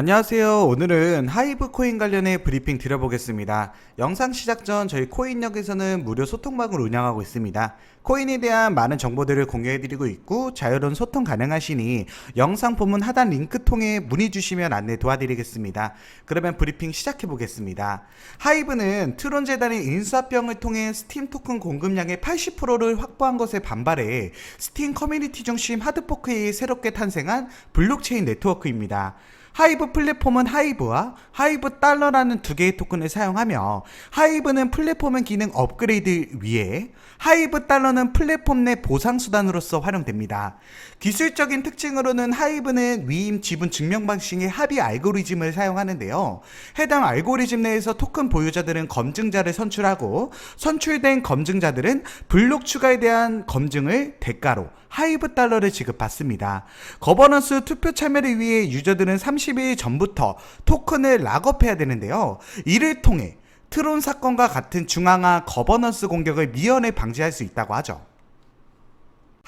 안녕하세요. 오늘은 하이브 코인 관련해 브리핑 드려보겠습니다. 영상 시작 전 저희 코인역에서는 무료 소통방을 운영하고 있습니다. 코인에 대한 많은 정보들을 공유해드리고 있고 자유로운 소통 가능하시니 영상 본문 하단 링크 통해 문의 주시면 안내 도와드리겠습니다. 그러면 브리핑 시작해보겠습니다. 하이브는 트론 재단의 인수합병을 통해 스팀 토큰 공급량의 80%를 확보한 것에 반발해 스팀 커뮤니티 중심 하드포크에 새롭게 탄생한 블록체인 네트워크입니다. 하이브 플랫폼은 하이브와 하이브 달러라는 두 개의 토큰을 사용하며 하이브는 플랫폼의 기능 업그레이드 위에 하이브 달러는 플랫폼 내 보상 수단으로서 활용됩니다. 기술적인 특징으로는 하이브는 위임 지분 증명 방식의 합의 알고리즘을 사용하는데요. 해당 알고리즘 내에서 토큰 보유자들은 검증자를 선출하고 선출된 검증자들은 블록 추가에 대한 검증을 대가로 하이브 달러를 지급받습니다. 거버넌스 투표 참여를 위해 유저들은 30일 전부터 토큰을 락업해야 되는데요. 이를 통해 트론 사건과 같은 중앙화 거버넌스 공격을 미연에 방지할 수 있다고 하죠.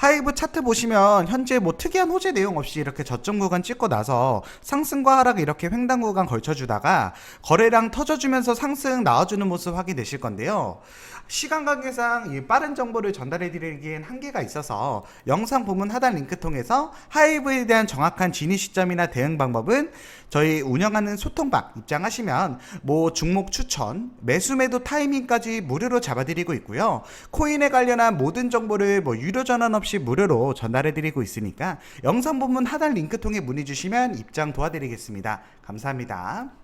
하이브 차트 보시면 현재 뭐 특이한 호재 내용 없이 이렇게 저점 구간 찍고 나서 상승과 하락 이렇게 횡단 구간 걸쳐주다가 거래량 터져주면서 상승 나와주는 모습 확인되실 건데요. 시간 관계상 이 빠른 정보를 전달해 드리기엔 한계가 있어서 영상 부문 하단 링크 통해서 하이브에 대한 정확한 진입 시점이나 대응 방법은 저희 운영하는 소통방 입장하시면 뭐 종목 추천, 매수 매도 타이밍까지 무료로 잡아드리고 있고요. 코인에 관련한 모든 정보를 뭐 유료 전환 없이 무료로 전달해 드리고 있으니까 영상 부문 하단 링크 통해 문의 주시면 입장 도와드리겠습니다. 감사합니다.